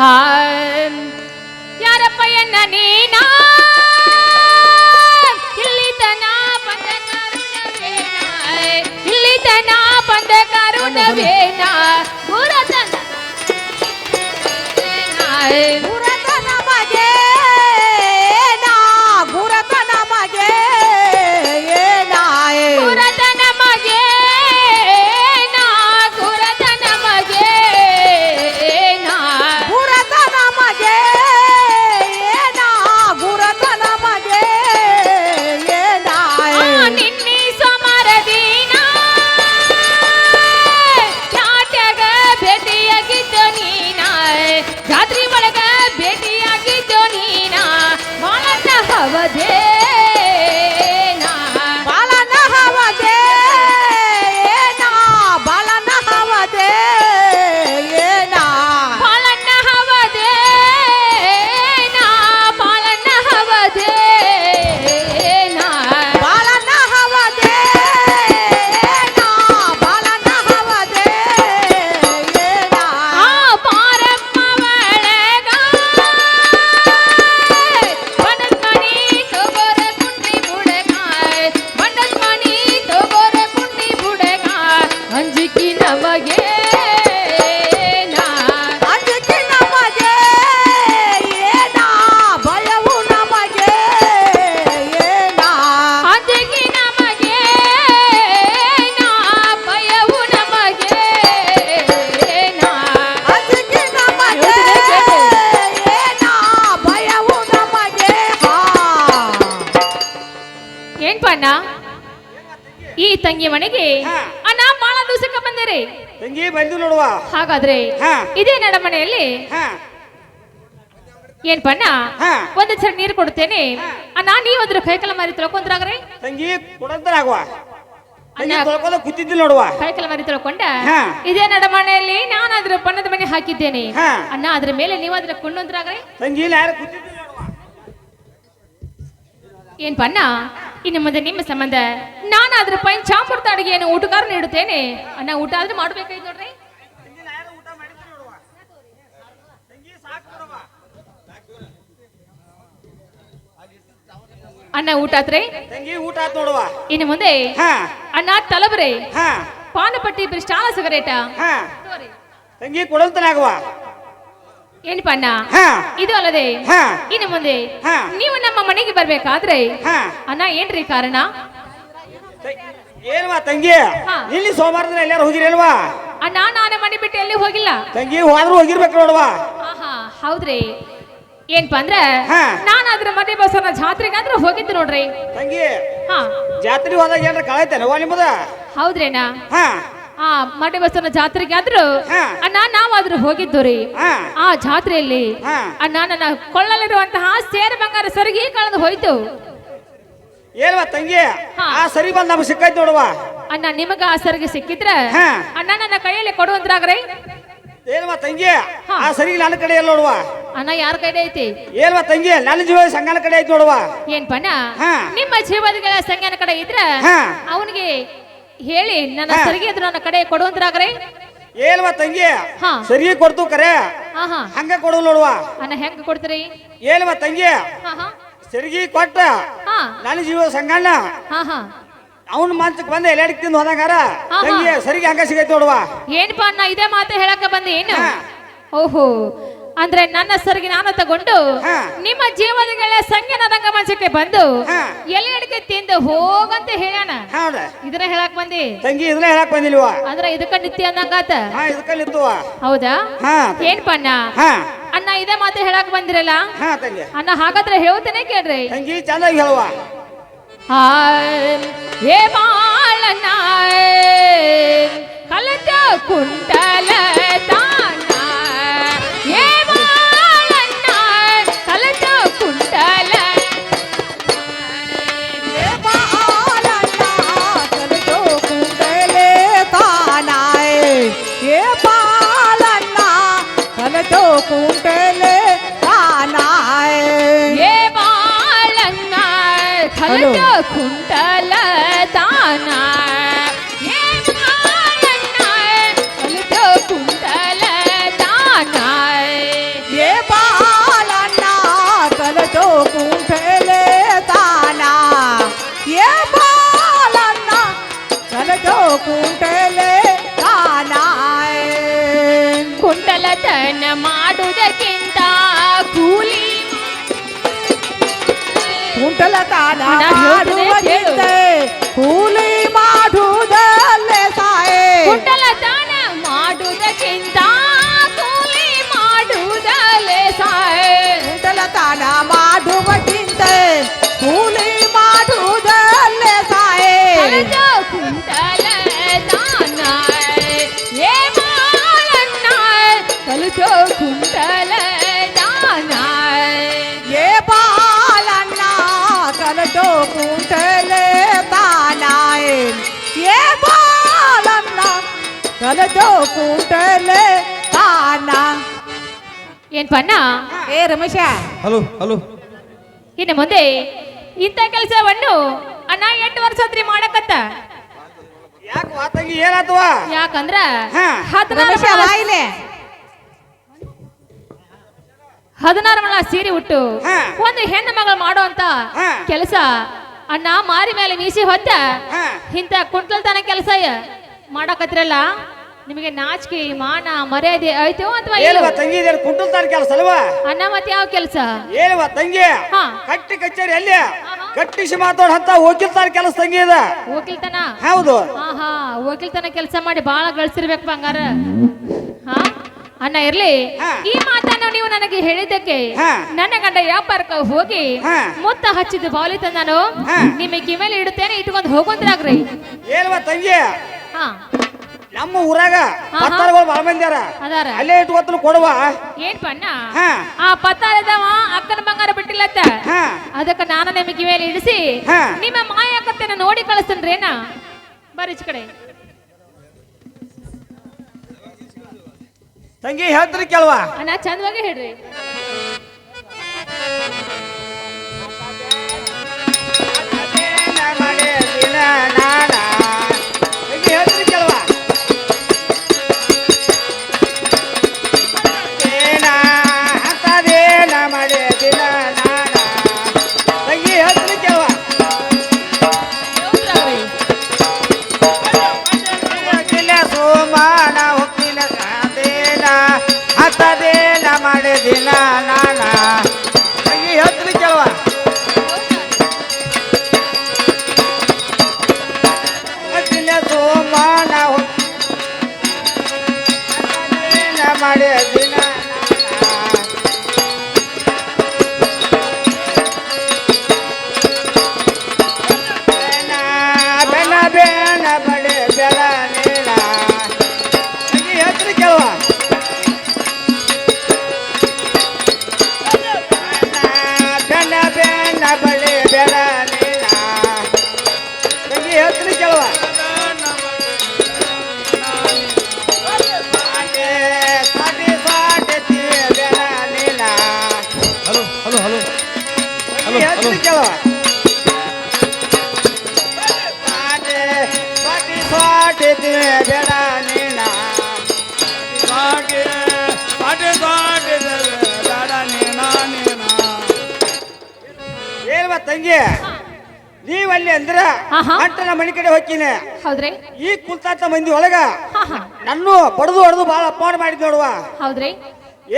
ಆ, ಯಾರಪ್ಪ ಎನ್ನ ನೀನ ಇಲ್ಲಿ ತನ ಬಂದ ಕರುಣವೇನ ಇಲ್ಲಿ ತನ ಬಂದ ಕರುಣವೇನ Thì ತಂಗಿ ಮನೆಗೆ. ಅಣ್ಣ ಬಹಳ ದಿವಸಕ್ಕೆ ಬಂದಿರಿ. ತಂಗಿ ಬಂದು ನೋಡುವ. ಹಾಗಾದ್ರೆ. ಇದೇ ನಡಮನೆಯಲ್ಲಿ ಮನೆಯಲ್ಲಿ ಏನ್ ಪಣ್ಣ. ಒಂದ್ ಸರಿ ನೀರು ಕೊಡ್ತೇನೆ ಅಣ್ಣ ನೀವ್ ಅದ್ರ ಕೈಕಲ ಮಾರಿ ತೊಳ್ಕೊಂಡ್ರಾಗ್ರೆ. ತಂಗಿ ನೋಡುವ. ಕೈಕಲ ಮಾರಿ ತೊಳ್ಕೊಂಡ. ಇದೇ ನಡಮನೆಯಲ್ಲಿ ನಾನು ಅದ್ರ ಬಣ್ಣದ ಮನೆ ಹಾಕಿದ್ದೇನೆ. ಅಣ್ಣ ಅದ್ರ ಮೇಲೆ ನೀವು ಅದ್ರ ಕೊಂಡೊಂದ್ರಾಗ್ರೆ ತಂಗಿ ಏನ್ ಪಣ್ಣ? ಇನ್ನು ಮುಂದೆ ನಿಮ್ಮ ಸಂಬಂಧ ನಾನು ಅದ್ರ ಅಡುಗೆ ಏನು ಊಟಗಾರ ನೀಡುತ್ತೇನೆ. ಅಣ್ಣ ಊಟ ಆದ್ರೆ ಮಾಡ್ಬೇಕಾಯ್ತು ನೋಡ್ರಿ. ಅಣ್ಣ ಊಟ ಆತ್ರಿ? ತಂಗಿ ಊಟ ಆತ್ ನೋಡುವ. ಇನ್ನು ಮುಂದೆ ಅಣ್ಣ ತಲಬ್ರೆ ಪಾನಪಟ್ಟಿ ಬ್ರಿಸ್ಟಾಲ ಸಿಗರೇಟ. ತಂಗಿ ಕೊಡಂತನಾಗುವ. ಏನಪ್ಪ ಅಣ್ಣ ಹಾ. ಇದು ಅಲ್ಲದೆ ಹಾ. ಇನ್ನು ಮುಂದೆ ಹಾ. ನೀವು ನಮ್ಮ ಮನೆಗೆ ಬರ್ಬೇಕಾದ್ರೆ ಹಾ. ಅಣ್ಣ ಏನ್ರಿ ಕಾರಣ? ಏನ್ವಾ ತಂಗಿ? ಹಾ. ಇಲ್ಲಿ ದಿನ ಎಲ್ಲಾರು ಹೋಗಿರಲ್ವಾ ಅಣ್ಣ ನಾನು ಮನೆ ಬಿಟ್ಟು ಎಲ್ಲಿ ಹೋಗಿಲ್ಲ. ತಂಗಿ ಹೋದ್ರು ಹೋಗಿರ್ಬೇಕು ನೋಡವಾ? ಆಹಾ ಹೌದ್ರಿ. ಏನ್ಪ ಅಂದ್ರ ಹಾ. ನಾನು ಅದ್ರ ಮನೆ ಬಸವನ ಜಾತ್ರೆಗಾದ್ರೂ ಹೋಗಿದ್ದು ನೋಡ್ರಿ. ತಂಗಿ ಹಾ. ಜಾತ್ರೆ ಹೋದಾಗ ಏನ್ರ ಕಳೈತೇನವ್ವ ನಿಮ್ಮದ? ಹೌದ್ರೇನಾ? ಹಾ. ಆ ಮಠ ಬಸವನ ಜಾತ್ರೆಗೆ ಆದ್ರೂ ಅಣ್ಣ ನಾವಾದ್ರೂ ಹೋಗಿದ್ದು ರೀ ಆ ಜಾತ್ರೆಯಲ್ಲಿ. ಅಣ್ಣ ನನ್ನ ಕೊಳ್ಳಲಿರುವಂತಹ ಸೇರು ಬಂಗಾರ ಸರಿಗೆ ಕಳೆದು ಹೋಯ್ತು ಏಲ್ವಾ ತಂಗಿ. ಆ ಸರಿ ಬಂದ್ ನಮ್ಗೆ ಸಿಕ್ಕೈತ್ ನೋಡುವ ಅಣ್ಣ ನಿಮಗ ಆ ಸರಿಗೆ ಸಿಕ್ಕಿದ್ರ. ಅಣ್ಣ ನನ್ನ ಕೈಯಲ್ಲಿ ಕೊಡುವಂತ್ರಾಗ್ರಿ ಏನ್ವಾ ತಂಗಿ. ಆ ಸರಿ ನನ್ನ ಕಡೆ ಎಲ್ಲ ನೋಡುವ ಅಣ್ಣ ಯಾರ ಕಡೆ ಐತಿ ಏನ್ವಾ ತಂಗಿ ನನ್ನ ಜೀವ ಸಂಘನ ಕಡೆ ಐತಿ ನೋಡುವ ಏನ್ ಪಣ್ಣ ನಿಮ್ಮ ಜೀವದ ಸಂಘನ ಕಡೆ ಇದ್ರ. ಅವನಿಗೆ ಹೇಳಿ ನನ್ನ. ಸರಿಗೆ ಅದು ನನ್ನ ಕಡೆ ಕೊಡುವಂತರಾಗ್ರೆ? ಏನ್ವಾ ತಂಗಿ? ಹಾ. ಸರಿ ಕೊಡ್ತು ಕರೆ? ಹಾ ಹಾ. ಹಂಗ ಕೊಡು ನೋಡುವ. ಅಣ್ಣ ಹೆಂಗ್ ಕೊಡ್ತೀರಿ? ಏನ್ವಾ ತಂಗಿ? ಹಾ ಹಾ. ಸರಿಗೆ ಕೊಟ್ಟ. ಹಾ. ನನ್ನ ಜೀವ ಸಂಗಣ್ಣ. ಹಾ ಹಾ. ಅವನ ಮಂಚಕ್ ಬಂದ ತಿಂದು ಹೋದಂಗಾರ? ಹಾ, ಹಾ. ತಂಗಿ ಸರಿಗೆ ಹಂಗ ಸಿಗೈತೆ ನೋಡುವ. ಏನಪ್ಪಾ ಅಣ್ಣ ಇದೇ ಮಾತು ಹೇಳಕ ಬಂದಿ ಏನು? ಹಾ. ಓಹೋ. ಅಂದ್ರೆ ನನ್ನ ಸರಿಗೆ ನಾನು ತಗೊಂಡು ನಿಮ್ಮ ಜೀವನಗಳ ಸಂಜ್ಞಾನ ರಂಗಮಂಚಕ್ಕೆ ಬಂದು ಎಲ್ಲಿ ಎಲೆ ಅಡಿಕೆ ತಿಂದು ಹೋಗಂತ ಹೇಳೋಣ ಇದನ್ನ ಹೇಳಕ್ ಬಂದಿ? ತಂಗಿ ಇದನ್ನ ಹೇಳಕ್ ಬಂದಿಲ್ವ? ಅಂದ್ರೆ ಇದಕ್ಕ ನಿತ್ಯ ಅನ್ನಂಗಾತ. ಹೌದಾ? ಏನ್ ಪಣ್ಣ? ಅಣ್ಣ ಇದೇ ಮಾತು ಹೇಳಕ್ ಬಂದಿರಲ್ಲ? ಅಣ್ಣ ಹಾಗಾದ್ರೆ ಹೇಳ್ತೇನೆ ಕೇಳ್ರಿ. ತಂಗಿ ಚೆನ್ನಾಗಿ ಹೇಳುವ. ಹೇ ಏ ಬಾಳಣ್ಣ ಕಲತ ಕುಂಟಲ ತಾನ ಕುಂಟಲತನ ಅಣ್ಣ, ಕಲಟೋ ಕುಂಟಲೆ ತಾನ ಏನ್ ಪನ್ನ? ಏ ರಮೇಶ. Hello hello. ಇನ್ನು ಮುಂದೆ ಇಂಥ ಕೆಲಸವನ್ನು ಅಣ್ಣ ಎಂಟು ವರ್ಷ ಆತ್ರಿ ಮಾಡಕತ್ತ. ಯಾಕೆ ವಾತಂಗಿ ಏನಾತವ ಯಾಕಂದ್ರ ರಮೇಶ ಮೊಳ- ಹದಿನಾರು ಮಳ ಸೀರೆ ಉಟ್ಟು ಒಂದು ಹೆಣ್ಣು ಮಗಳು ಮಾಡುವಂತ ಅಂತ ಕೆಲಸ ಅಣ್ಣ ಮಾರಿ ಮೇಲೆ ಮೀಸಿ ಹೊತ್ತ ಇಂತ ಇಂಥ ಕುಂಟ್ಲತನ ಕೆಲಸ ಮಾಡಕತ್ರಲ್ಲ ನಿಮಗೆ ನಾಚಿಕೆ ಮಾನ ಮರ್ಯಾದೆ ಐತೋ ಅಥವಾ ಏಲ್ವ ತಂಗಿ ಇದೇನು ಕುಂಟಲ್ತಾರ ಕೆಲಸ ಅಲ್ವಾ? ಅಣ್ಣ ಮತ್ತೆ ಯಾವ ಕೆಲಸ? ಏಲ್ವ ತಂಗಿ ಹಾ. ಕಟ್ಟಿ ಕಚೇರಿ ಎಲ್ಲಿ? ಕಟ್ಟಿಸಿ ಮಾತಾಡ ಅಂತ ವಕೀಲ್ತಾರ ಕೆಲಸ ತಂಗಿ ಇದೆ. ವಕೀಲ್ತನ? ಹೌದು. ಹಾ ಹಾ ವಕೀಲ್ತನ ಕೆಲಸ ಮಾಡಿ ಬಾಳ ಗಳಿಸಿರ್ಬೇಕು ಬಂಗಾರ. ಹಾ? ಅಣ್ಣ ಇರ್ಲಿ. ಈ ಮಾತನ್ನು ನೀವು ನನಗೆ ಹೇಳಿದ್ದಕ್ಕೆ. ನನ್ನ ಗಂಡ ವ್ಯಾಪಾರಕ್ಕೆ ಹೋಗಿ ಮುತ್ತ ಹಚ್ಚಿದ ಬಾಲಿ ನಾನು. ನಿಮಗೆ ಕಿಮೇಲೆ ಇಡುತ್ತೇನೆ ಇಟ್ಕೊಂಡು ಹೋಗೋದ್ರಾಗ್ರಿ ಏಲ್ವ ತಂಗಿ ನಮ್ಮ ಊರಾಗ. ಪತ್ತಾರಗಳು ಬಹಳ ಮಂದಿ ಅದಾರ. ಅಲ್ಲೇ ಇಟ್ಕೊತನು ಕೊಡುವ. ಏನ್ ಪಣ್ಣ? ಹಾ. ಆ ಪತ್ತಾರದವ ಅಕ್ಕನ ಬಂಗಾರ ಬಿಟ್ಟಿಲ್ಲತ್ತ? ಹಾ. ಅದಕ್ಕೆ ನಾನು ನಿಮಗೆ ಮೇಲೆ ಇಡಿಸಿ ಹಾ. ನಿಮ್ಮ ಅಕ್ಕತ್ತೇನ ನೋಡಿ ಕಳಿಸ್ತೇನ್ರೇನ ಬರ್ರಿ ಈಚೆ ಕಡೆ. ತಂಗಿ ಹೇಳ್ತೀರಿ ಕೇಳುವ. ಅಣ್ಣ ಚಂದವಾಗಿ ಹೇಳ್ರಿ. ನೀವ್ ಅಂದ್ರೆ ಅಂದ್ರ ನಮ್ಮ ಮನೆ ಕಡೆ ಹೋಗ್ತೀನಿ. ಹೌದ್ರಿ? ಈ ಕುಲ್ತಾತ ಮಂದಿ ಒಳಗ ಹಾ ಹಾ. ನನ್ನು ಬಡದು ಹೊಡೆದು ಬಾಳ ಅಪಮಾನ ಮಾಡಿದ್ ನೋಡುವ. ಹೌದ್ರಿ?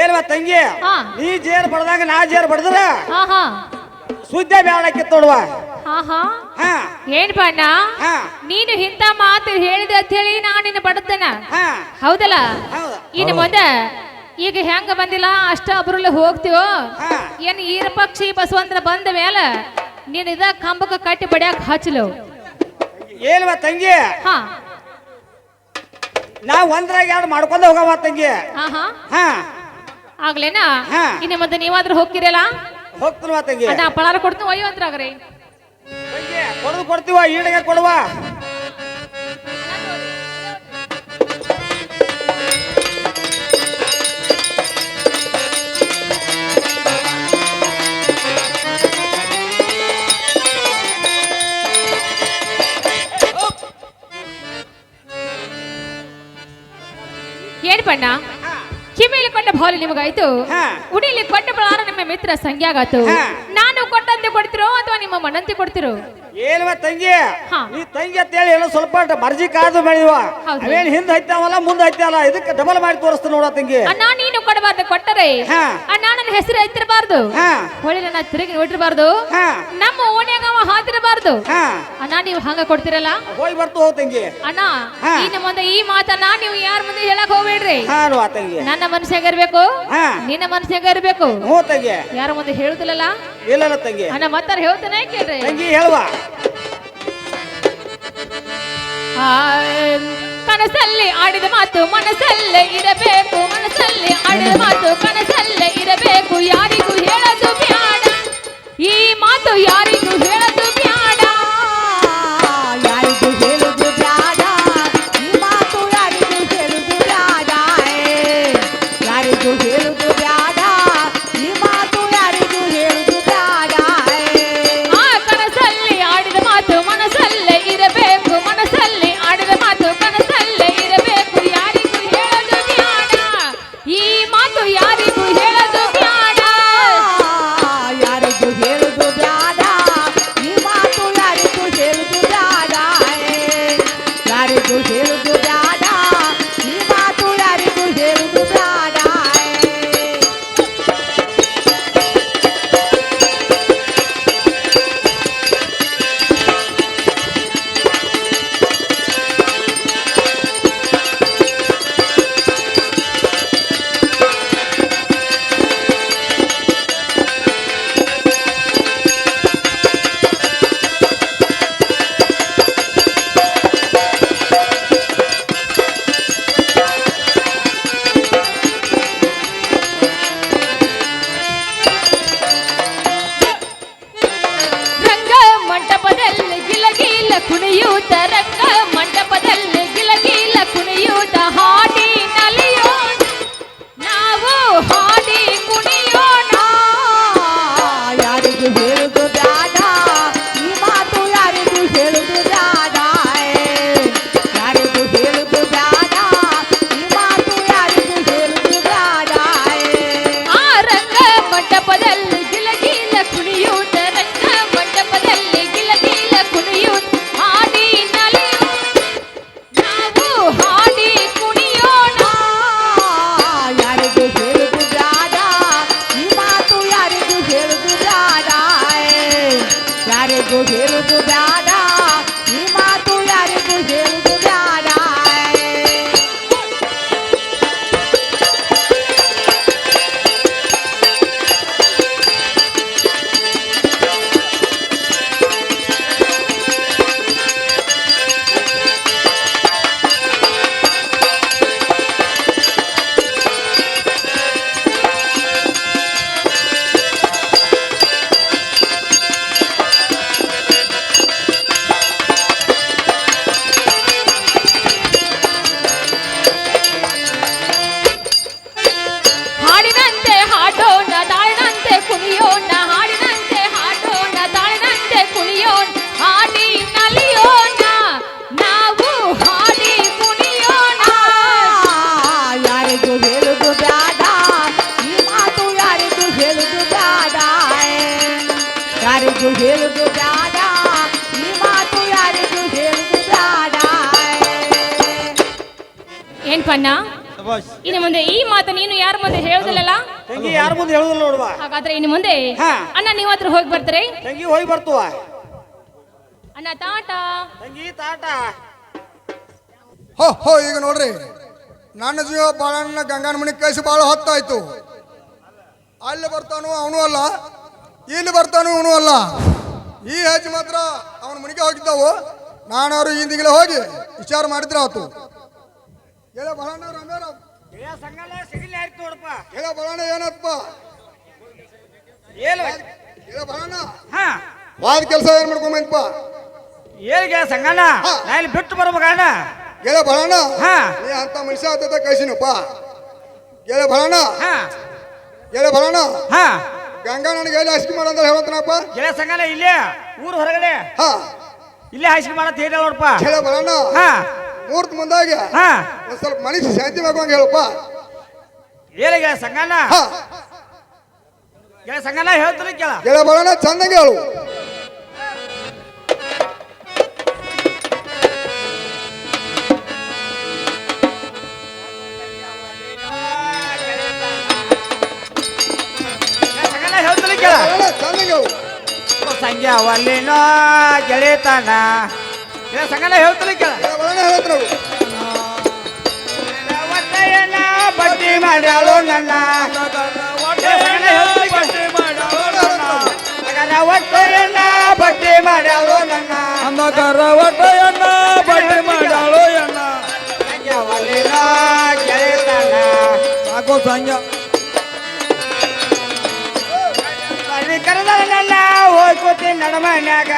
ಏನ್ವ ತಂಗಿ? ಹಾ. ನೀ ಜೇರ್ ಬಡದಾಗ ನಾ ಜೇರ್ ಬಡದ್ರ? ಹಾ ಹಾ. ಸುದ್ದಿ ಬ್ಯಾಡಕ್ಕಿತ್ ನೋಡುವ. ಹಾ ಹಾ. ಹಾ. ಏನ್ ಬಣ್ಣ ಹಾ. ನೀನು ಇಂತ ಮಾತು ಹೇಳಿದೆ ಅಂತ ಹೇಳಿ ನಾನು ನಿನ್ನ ಬಡತನ. ಹಾ. ಹೌದಲ್ಲ? ಹೌದ. ಇನ್ನು ಮುಂದೆ ಈಗ ಹೆಂಗ ಬಂದಿಲ್ಲ? ಅಷ್ಟ ಅಬ್ರಲ್ಲಿ ಹೋಗ್ತೀವೋ? ಹಾ. ಏನ್ ಈರ ಪಕ್ಷಿ ಬಸವಂತರ ಬಂದ ಮೇಲೆ ನೀನ್ ಇದ ಕಂಬಕ್ಕೆ ಕಟ್ಟಿ ಬಡಿಯಾಕ ಹಚ್ಚಲು ಏನ್ವ ತಂಗಿ? ಹಾ. ನಾ ಒಂದ್ರಾಗ ಎರಡು ಮಾಡ್ಕೊಂಡ ಹೋಗವ ತಂಗಿ? ಹಾ ಹಾ. ಹಾ. ಆಗ್ಲೇನಾ? ಹಾ. ಇನ್ನು ಮುಂದೆ ನೀವಾದ್ರೂ ಹೋಗ್ತಿರಲ್ಲ? ಹೋಗ್ತೀನವ ತಂಗಿ. ಅಣ್ಣ ಪಳಾರ ಕೊಡ್ತೀನಿ ಒಯ್ಯೋ ಅಂತ್ರಾಗ್ರಿ. ತಂಗಿ ಕೊಡದು ಕೊಡ್ತೀವ ಈಡಿಗೆ ಕೊಡುವ? ಬಣ್ಣ ಕಿವಿಯಲ್ಲಿ ಕೊಂಡ ಹಾಲು ನಿಮಗಾಯ್ತು. ಉಡಿಲಿ ಕೊಟ್ಟ ಪ್ರಕಾರ ನಿಮ್ಮ ಮಿತ್ರ ಸಂಖ್ಯಾಗಾತು ಹಾ. ನಾನು ಕೊಟ್ಟಂತೆ ಕೊಡ್ತಿರೋ ಅಥವಾ ನಿಮ್ಮ ಮನಂತೆ ಕೊಡ್ತಿರೋ? ಏನ್ವ ತಂಗಿ? ಹಾ. ನೀ ತಂಗಿ ಅಂತ ಹೇಳಿ ಏನೋ ಸ್ವಲ್ಪ ಮರ್ಜಿ ಕಾದು ಬೆಳೆಯುವ ಹೌದು. ಅವೇನ್ ಹಿಂದ್ ಹೈತಾವಲ್ಲ ಮುಂದೆ ಹೈತಾವಲ್ಲ ಇದಕ್ಕೆ ಡಬಲ್ ಮಾಡಿ ತೋರಿಸ್ತ ನೋಡ ತಂಗಿ. ಅಣ್ಣ ನೀನು ಕೊಡಬಾರ್ದು ಕೊಟ್ಟರೆ. ಹಾ. ಅಣ್ಣ ನನ್ನ ಹೆಸರು ಎತ್ತಿರಬಾರ್ದು. ಹಾ. ಹೊಳಿ ನನ್ನ ತಿರುಗಿ ನೋಡಿರಬಾರ್ದು. ಹಾ. ನಮ್ಮ ಓಣ್ಯಾಗ ಅವ ಹಾತಿರಬಾರ್ದು ಹಾ. ಅಣ್ಣ ನೀವು ಹಂಗ ಕೊಡ್ತಿರಲ್ಲ? ಹೋಗಿ ಬರ್ತು ಹೋಗ್ ತಂಗಿ. ಅಣ್ಣ ಹಾ. ಈ ಮುಂದೆ ಈ ಮಾತನ್ನ ನೀವು ಯಾರ ಮುಂದೆ ಹೇಳಕ್ ಹೋಗ್ಬೇಡ್ರಿ? ಹಾ ನೋಡ ತಂಗಿ. ನನ್ನ ಮನಸ್ಸಾಗ ಇರ್ಬೇಕು. ಹಾ. ನಿನ್ನ ಮನಸ್ಸಾಗ ಇರ್ಬೇಕು. ಹ್ಞೂ ತಂಗಿ. ಯಾರ ಮುಂದೆ ಹೇಳುದಿಲ್ಲಲ್ಲ? ಇಲ್ಲ ತಂಗಿ. ಅಣ್ಣ ಮತ್ತಾರ ಹೇಳ್ತಾನೆ ಕೇಳ್ರಿ. ತಂಗಿ ಹೇಳುವ. ಕನಸಲ್ಲಿ ಆಡಿದ ಮಾತು ಮನಸ್ಸಲ್ಲೇ ಇರಬೇಕು. ಮನಸ್ಸಲ್ಲಿ ಆಡಿದ ಮಾತು ತಂಗಿ ಯಾರ ಮುಂದೆ ಹೇಳುದಿಲ್ಲ ನೋಡುವ? ಹಾಗಾದ್ರೆ ಇನ್ನು ಮುಂದೆ ಹಾ. ಅಣ್ಣ ನೀವ್ ಹತ್ರ ಹೋಗಿ ಬರ್ತೀರಿ? ತಂಗಿ ಹೋಗಿ ಬರ್ತುವ? ಅಣ್ಣ ಟಾಟಾ. ತಂಗಿ ತಾಟ ಹೋ ಹೋ ಈಗ ನೋಡ್ರಿ. ನನ್ನ ಜೀವ ಬಾಳಣ್ಣ ಗಂಗಾನ ಮನೆ ಕಳಿಸಿ ಭಾಳ ಹೊತ್ತಾಯ್ತು. ಅಲ್ಲಿ ಬರ್ತಾನು ಅವನು ಅಲ್ಲ ಇಲ್ಲಿ ಬರ್ತಾನು ಅವನು ಅಲ್ಲ. ಈ ಹೆಜ್ಜೆ ಮಾತ್ರ ಅವನ ಮನೆಗೆ ಹೋಗಿದ್ದಾವು. ನಾನವರು ಹಿಂದಿಗಿಲೆ ಹೋಗಿ ವಿಚಾರ ಮಾಡಿದ್ರೆ ಆತು. ಹೇಳ ಬಾಳಣ್ಣ ರಾಮೇರ ಹೇಳ ಬರೋಣ ಏನಪ್ಪ? ಏನು ಹೇಳ ಬರೋಣ? ಹಾ. ವಾದ ಕೆಲಸ ಏನ್ ಮಾಡ್ಕೊಂಬಂತಪ್ಪ ಏನಿಗೆ ಸಂಗಣ್ಣ. ನಾ ಇಲ್ಲಿ ಬಿಟ್ಟು ಬರ್ಬೇಕಣ್ಣ ಹೇಳ ಬರೋಣ? ಹಾ. ನೀ ಅಂತ ಮನುಷ್ಯ ಆತ ಕಳಿಸಿನಪ್ಪ. ಗೆಳೆ ಬರೋಣ? ಹಾ. ಗೆಳೆ ಬರೋಣ? ಹಾ. ಗಂಗಾ ನನಗೆ ಎಲ್ಲಿ ಅಷ್ಟಿ ಮಾಡಂತ ಹೇಳತ್ತನಪ್ಪ ಗೆಳೆ ಸಂಗಣ್ಣ ಇಲ್ಲೇ ಊರು ಹೊರಗಡೆ. ಹಾ. ಇಲ್ಲೇ ಹಾಸಿಗೆ ಮಾಡತ್ ಹೇಳಿ ನೋಡಪ್ಪ. ಹೇಳ ಬರೋಣ? ಹಾ. ಮೂರ್ತ ಮುಂದಾಗಿ ಹಾ. ಒಂದ್ ಸ್ವಲ್ಪ ಮನುಷ್ಯ ಶಾಂತಿ ಹಂಗ ಹೇಳಪ್ಪ. ಏನಿಗೆ ಸಂಗಣ್ಣ. ಹಾ. ಗೆಳೆ ಸಂಗಣ್ಣ ಹೇಳ್ತೀನಿ ಕೇಳ. ಹೇಳ ಬಾಳಣ್ಣ ಚಂದಂಗೆ ಹೇಳು. ಗೆಳೆ ಸಂಗಣ್ಣ ಹೇಳ್ತೀನಿ ಕೇಳ. ಬರೋಣ ಚಂದಂಗೆ ಹೇಳು. ಸಂಗ್ಯಾವಲ್ಲಿನ ಗೆಳೆತನ. ಗೆಳೆ ಸಂಗಣ್ಣ ಹೇಳ್ತಲಿ ಕೇಳ. ಬಡ್ಡಿ ಮಾಡ್ಯಾಳು ನನ್ನ. ಒಟ್ಟೆಯನ್ನ ಬಟ್ಟಿ ಮಾಡ್ಯಾಳು ನನ್ನ. ಅಂಧಕಾರ ಒಟ್ಟೆಯನ್ನ ಬಟ್ಟಿ ಮಾಡ್ಯಾಳು ಎನ್ನ ಗೆಳೆತನ ಸಾಕು ಸಂಜ. ಕರೆದ ನನ್ನ ಹೋಯ್ ಕೂತಿ ನಡಮನ್ಯಾಗ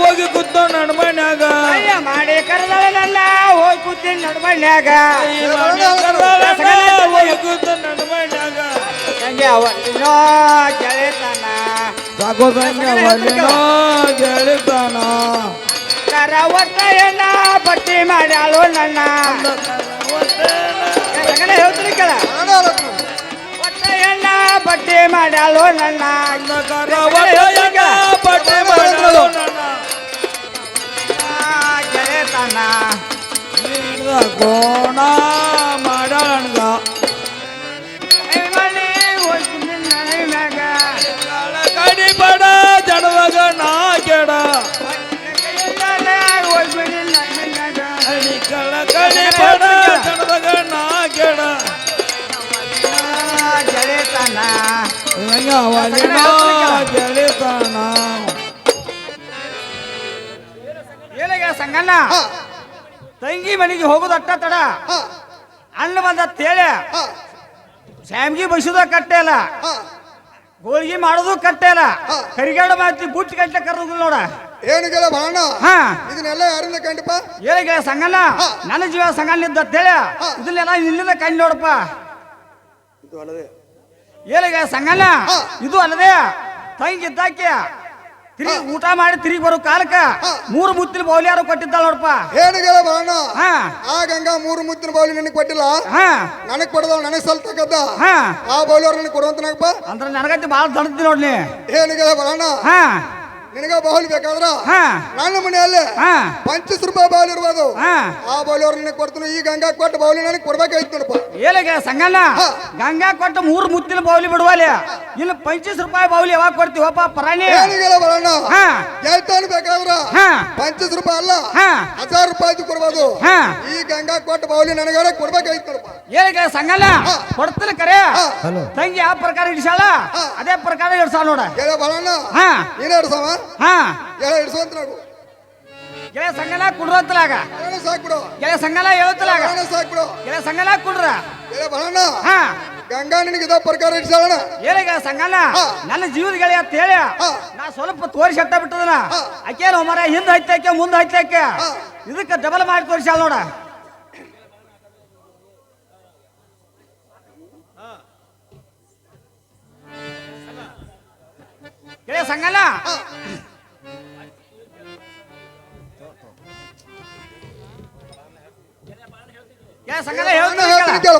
ಹೋಗಿ ಕೂತ ನನ್ನ ಮನ್ಯಾಗ. ಅಯ್ಯ ಮಾಡಿ ಕರೆದಳ ನನ್ನ ಹೋಗಿ ಕೂತಿ ನಡಮನ್ಯಾಗ ಹೋಗಿ ಕೂತ ನನ್ನ ಮನ್ಯಾಗ. ಸಂಜೆ ಒಲ್ಲಿನ ಗೆಳೆತನ. ಸಾಕು ಸಂಜ ಒಲ್ಲಿನ ಗೆಳಿತಾನ. ಕರ ಒತ್ತೆಯನ್ನ ಬಡ್ಡಿ ಮಾಡ್ಯಾಳು ನನ್ನ. ಪಟ್ಟಿ ಹೇಳ್ತೀನಿ ಕೇಳ. ಒತ್ತೆಯನ್ನ ಬಡ್ಡಿ ಮಾಡ್ಯಾಳು ನನ್ನ. ಪಟ್ಟಿ ಮಾಡ್ಯಾಳು ನನ್ನ. ಆ ಗೆಳೆತನ ನಿನ್ನ ಕೋಣ ಮಾಡಾಳಣ್ಗ ಐಮನೆ ಹೋಗ್ತೀನಿ ನನಗ ಕಡಿ ಬಡ ಜಡವಾಗ ಹಾ. ತಂಗಿ ಮನೆಗೆ ಹೋಗುದು ಅಟ್ಟ ತಡ. ಅಣ್ಣ ಬಂದ ತೇಳ. ಹಾ. ಶಾಮ್ಗಿ ಬಸಿದ ಕಟ್ಟೆ ಅಲ್ಲ. ಹೋಳಿಗೆ ಮಾಡೋದು ಕಟ್ಟೆ ಅಲ್ಲ. ಕರಿಗಾಡ ಮಾತಿ ಬುಟ್ಟಿ ಕಟ್ಟೆ ಕರೋದು ನೋಡ. ಏನು ಗೆಳ ಬಾಳಣ್ಣ? ಹಾ. ಇದನ್ನೆಲ್ಲ ಯಾರಿಂದ ಕಂಡಪ್ಪ? ಏನಿಗೆ ಹಾ. ನನ್ನ ಜೀವ ಸಂಗಣ್ಣ ತೇಳ. ಇದನ್ನೆಲ್ಲ ಇಲ್ಲಿಂದ ಕಂಡು ನೋಡಪ್ಪ. ಇದು ಅಲ್ಲದೆ. ಏನಿಗೆ ಸಂಗಣ್ಣ ಇದು ಅಲ್ಲದೆ ತಂಗಿ ಇದ್ದಾಕೆ ತಿರುಗಿ ಊಟ ಮಾಡಿ ತಿರುಗಿ ಬರೋ ಕಾಲಕ್ಕ ಹಾ. ಮೂರು ಮುತ್ತಿನ ಬೌಲಿಯಾರು ಕೊಟ್ಟಿದ್ದಾಳ ನೋಡಪ್ಪ ಏನು ಗೆಳ ಬಾಳಣ್ಣ ಹಾ. ಆ ಗಂಗಾ ಮೂರು ಮುತ್ತಿನ ಬೌಲಿ ನಿನಗೆ ಕೊಟ್ಟಿಲ್ಲ? ಹಾ. ನನಗೆ ಕೊಡದ ನನಗೆ ಸಲ್ತಕ್ಕದ್ದ ಹಾ. ಆ ಬೌಲಿ ಅವ್ರು ನನಗೆ ಕೊಡುವಂತನಪ್ಪ ಅಂದ್ರೆ ನನಗಂತೂ ಭಾಳ ದಣದ್ದಿ ನೋಡ್ಲಿ ಏನು ಗೆಳ ಬಾಳಣ್ಣ ಹಾ. ನಿನಗ ಬಾಹುಲಿ ಬೇಕಾದ್ರ ಹಾ. ನನ್ನ ಮನೆಯಲ್ಲಿ ಹಾ. ಪಂಚಸ್ ರೂಪಾಯಿ ಬಾಹುಲಿ ಇರ್ಬೋದು. ಹಾ. ಆ ಬಾಹುಲಿ ಅವ್ರು ನನಗೆ ಕೊಡ್ತೀನಿ. ಈ ಗಂಗಾ ಕೊಟ್ಟು ಬಾಹುಲಿ ನನಗೆ ಕೊಡ್ಬೇಕಾಯ್ತು ನೋಡಪ್ಪ. ಏಲಿಗೆ ಸಂಗಣ್ಣ ಹಾ. ಗಂಗಾ ಕೊಟ್ಟು ಮೂರು ಮುತ್ತಿನ ಬೌಲಿ ಬಿಡುವಲ್ಲ. ಇಲ್ಲಿ ಪಂಚೀಸ್ ರೂಪಾಯಿ ಬೌಲಿ ಯಾವಾಗ ಕೊಡ್ತೀವಪ್ಪ ಪರಾಣಿ? ಏನಿಗೆಲ್ಲ ಬರೋಣ. ಹಾ. ಗೆಲ್ತಾನು ಬೇಕಾದ್ರ ಹಾ. ಪಂಚಸ್ ರೂಪಾಯಿ ಅಲ್ಲ. ಹಾ. ಹಜಾರ್ ರೂಪಾಯಿ ಕೊಡ್ಬೋದು. ಹಾ. ಈ ಗಂಗಾ ಕೊಟ್ಟು ಬಾಹುಲಿ ನನಗಾರ ಕೊಡ್ಬೇಕಾಯ್ತು ನೋಡಪ್ಪ. ಏಲಿಗೆ ಸಂಗಣ್ಣ ಹಾ. ಕೊಡ್ತೀನಿ ಕರೆ. ಹಾ. ತಂಗಿ ಯಾವ ಪ್ರಕಾರ ಇಡ್ಸಾಳ ಹಾ. ಅದೇ ಪ್ರಕಾರ ಇಡ್ಸಾಳ ನೋಡ. ಗೆಳ ಬರೋಣ. ಹಾ. ನೀನೇ ಇಡ್ಸವ? ಹಾ. ಸಂಗನ ಕುಡ್ರ. ಬರೋಣ. ಹಾ. ಗಂಗಾ ಪ್ರಕಾರ ಏನಿಗೆ ಸಂಗನ ನನ್ನ ಜೀವದ ಗೆಳೆಯ ಅಂತ ಹೇಳಿ. ನಾ ಸ್ವಲ್ಪ ತೋರಿಸಿ ಹತ್ತ ಬಿಟ್ಟದನ. ಆಕೇನು ಮರ ಹಿಂದ್ ಹೈತಾಕೆ ಮುಂದ್ ಹೈತಾಕೆ ಹಾ. ಇದಕ್ಕೆ ಡಬಲ್ ಮಾಡಿ ತೋರಿಸಾಳ ನೋಡ. ಗೆಳೆಯ ಸಂಗನ ಗೆಳೆಯ ಸಂಗನ ನಾನು ಹೇಳ್ತೀನಿ ಹೇಳ್ತೀನಿ ಕೇಳ.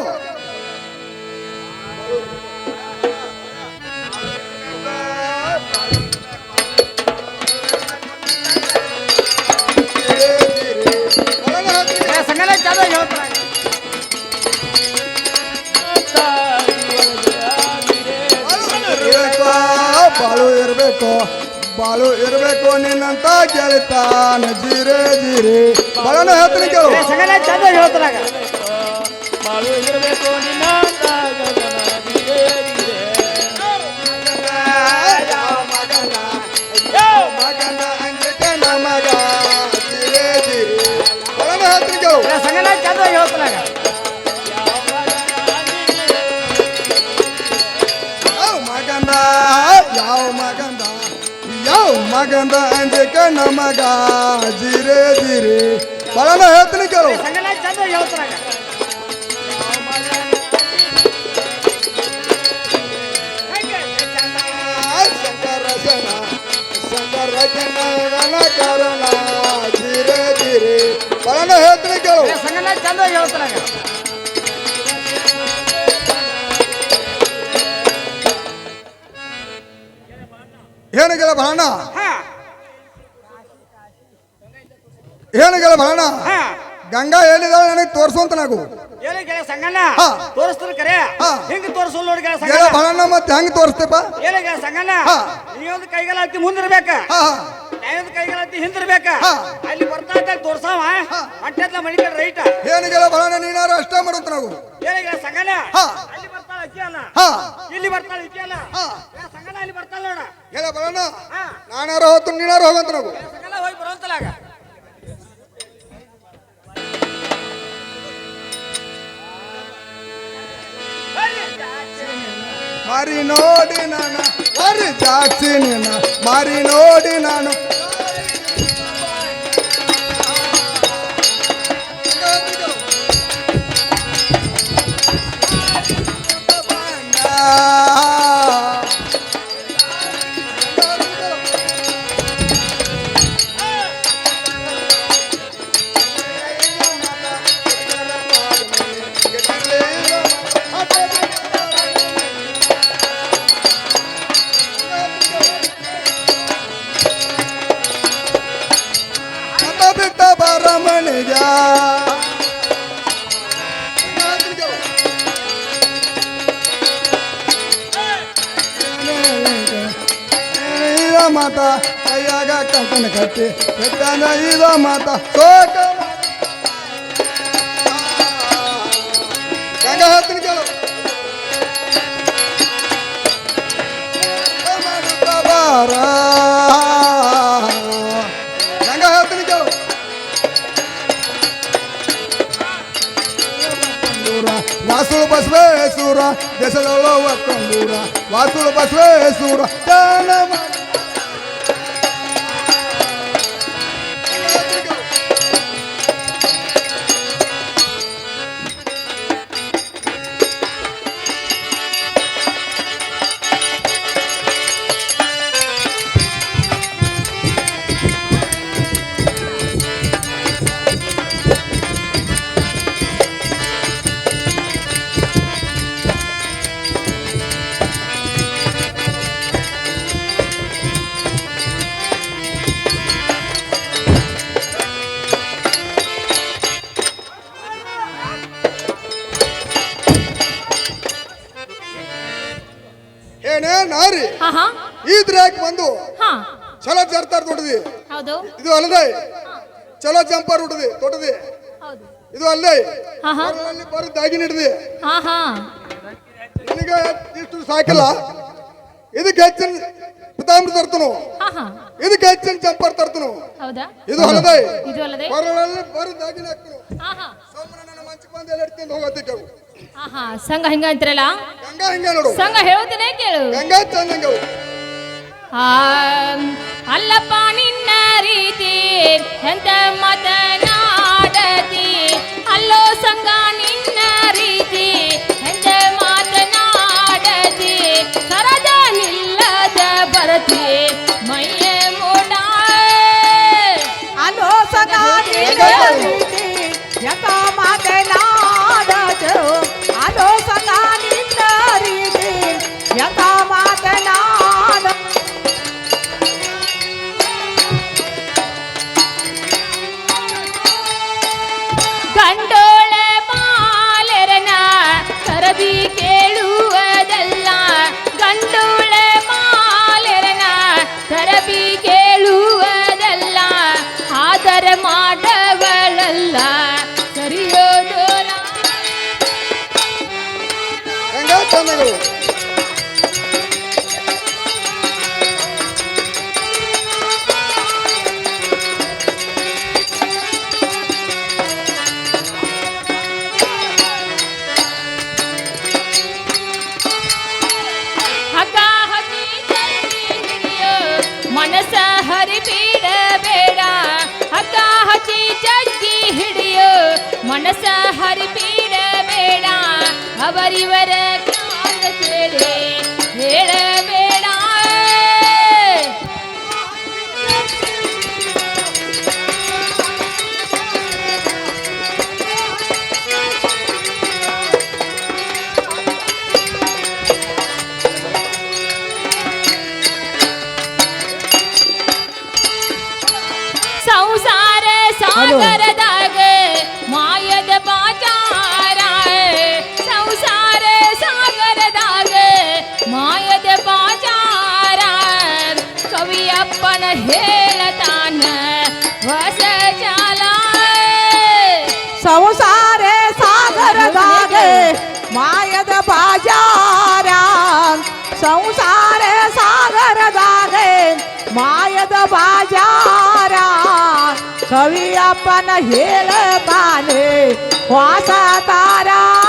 ಕೇಳು ಬಾಳು ಇರಬೇಕು ನಿನ್ನಂತ ಗೆಳಿತಾನ ಜೀರೆ ಜೀರೆ. ಬಾಳನ ಹೇಳ್ತೀನಿ ಕೇಳು. ಗೆಳೆಯ ಸಂಗನ ಚಂದ ಹೇಳ್ತಾನಾಗ ಬಾಳು ಇರಬೇಕು ನಿನ್ನ ಮಗನ? ಅಂಜಿಕೆ ನಮಗ? ಮಗಂದ ಅಂಜಿಕ ನಮಗ ಜಿರೆ ಜಿರೆ ಬಲನ ಹೇಳ್ತೀನಿ ಕೇಳು ಕಾರಣ ಧೀರೆ ಧೀರೆ ಬಲನ ಹೇಳ್ತೀನಿ ಕೇಳು ಸಂಗನ ಚಂದ ಹೇಳ್ತಾನೆ ಏನು ಕೇಳ ಭಾಣ ಹಾ ಗೆಳ ಬಾಣ ಹಾ. ಗಂಗಾ ಹೇಳಿದಾಳೆ ನನಗೆ ತೋರಿಸುವಂತ ನಾವು ಹೇಳಿ ಗೆಳೆಯ ಸಂಗಣ್ಣ ಹಾ. ತೋರಿಸ್ತಾರೆ ಕರೆ? ಹಾ. ಹಿಂಗ್ ತೋರಿಸಲ್ ನೋಡಿ ಗೆಳೆಯ ಗೆಳ ಸಂಗಣ್ಣ. ಬಾಳಣ್ಣ ಮತ್ತೆ ಹೆಂಗ್ ತೋರಿಸ್ತೇಪ ಹೇಳಿ ಗೆಳೆಯ ಸಂಗಣ್ಣ. ನೀವೊಂದು ಕೈಗಾಲ ಹತ್ತಿ ಮುಂದಿರ್ಬೇಕ. ನಾವೊಂದು ಕೈಗಾಲ ಹತ್ತಿ ಹಿಂದಿರ್ಬೇಕ. ಹಾ. ಅಲ್ಲಿ ಬರ್ತಾ ಇದ್ದ ತೋರ್ಸಾವ ಹೊಟ್ಟೆತ್ಲ ಮಣಿ ರೈಟ್. ರೈಟ ಏನಿಗೆಲ್ಲ ಬಾಣ ನೀನಾರು ಅಷ್ಟೇ ಮಾಡುತ್ತ ನಾವು ಹೇಳಿ ಗೆಳೆಯ ಸಂಗಣ್ಣ ಹಾ. ಅಲ್ಲಿ ಬರ್ತಾಳ ಅಕ್ಕಿ ಅಲ್ಲ. ಹಾ. ಇಲ್ಲಿ ಬರ್ತಾಳ ಇಕ್ಕಿ ಅಲ್ಲ. ಸಂಗಣ್ಣ ಅಲ್ಲಿ ಬರ್ತಾಳ ನೋಡ. ಬಾಳಣ್ಣ ಹಾ. ನಾನಾರು ಹೋತು ನೀನಾರು ಹೋಗಂತ ನಾವು ಸಂಗಣ್ಣ ಹೋಗಿ ಬರೋಂತಲ್ಲ ಆಗ ಮಾರಿ ನೋಡಿ ನಾನು ಮಾರಿ ಜಾಸ್ತಿ ನೀನು ಮಾರಿ ನೋಡಿ ನಾನು ಕಂಕಣ ಕಟ್ಟಿ ಕೆಟ್ಟಾನ ಇದ ಮಾತ ಸೋಕ. ಗಂಗ ಹತ್ತಿನ ಕೇಳು ಬಾರ ಗಂಗ ಹತ್ತಿನ ಕೇಳು ವಾಸುಳು ಬಸವೇಶ್ವರ ದೇಶದೊಳ ಒಕ್ಕಂದೂರ ವಾಸುಳು ಬಸವೇಶ್ವರ ಇದು ಅಲ್ಲೇ. ಹಾ ಹಾ. ಕೊರಳಲ್ಲಿ ಬರು ದಾಗಿ ಹಿಡ್ದಿ. ಹಾ ಹಾ. ನಿನಗೆ ಇಷ್ಟು ಸಾಕಿಲ್ಲ. ಇದಕ್ಕೆ ಹೆಚ್ಚಿನ ಪಿತಾಂಬರ ತರ್ತನು. ಹಾ ಹಾ. ಇದಕ್ಕೆ ಹೆಚ್ಚಿನ ಚಂಪರ್ ತರ್ತನು. ಹೌದಾ? ಇದು ಅಲ್ಲದೆ. ಇದು ಅಲ್ಲದೆ? ಕೊರಳಲ್ಲಿ ಬರು ದಾಗಿ ಹಾಕ್ತನು. ಹಾ ಹಾ. ಸೋಮನ ನನ್ನ ಮಂಚಕ್ಕೆ ಬಂದು ಎಲ್ಲ ಇಡ್ತೀನಿ ಹೋಗತ್ತಿಕ್ಕೆ ಹಾ ಹಾ. ಸಂಘ ಹಿಂಗ ಅಂತಿರಲ್ಲ? ಗಂಗಾ ಹಿಂಗ ನೋಡು. ಸಂಘ ಹೇಳ್ತೇನೆ ಕೇಳು. ಗಂಗಾ ಚಂದಂಗ ಆ, ಅಲ್ಲಪ್ಪ ನಿನ್ನ ರೀತಿ ಎಂತ ಮಾತನಾಡತಿ? ಅಲ್ಲೋ ಸಂಘ ನಿನ್ನ ರೀತಿ ಎಂತ ಮಾತನಾಡತಿ? ಸರದ ನಿಲ್ಲದ ಬರತಿ ಮೈಯ ಮೋಡ ಅಲೋ ಸದಾ அறிவர संसारे सागर गागे मायद बाजारा। संसारे सागर गागे मायद बाजारा। कवि अपन हेल पाने वासा तारा।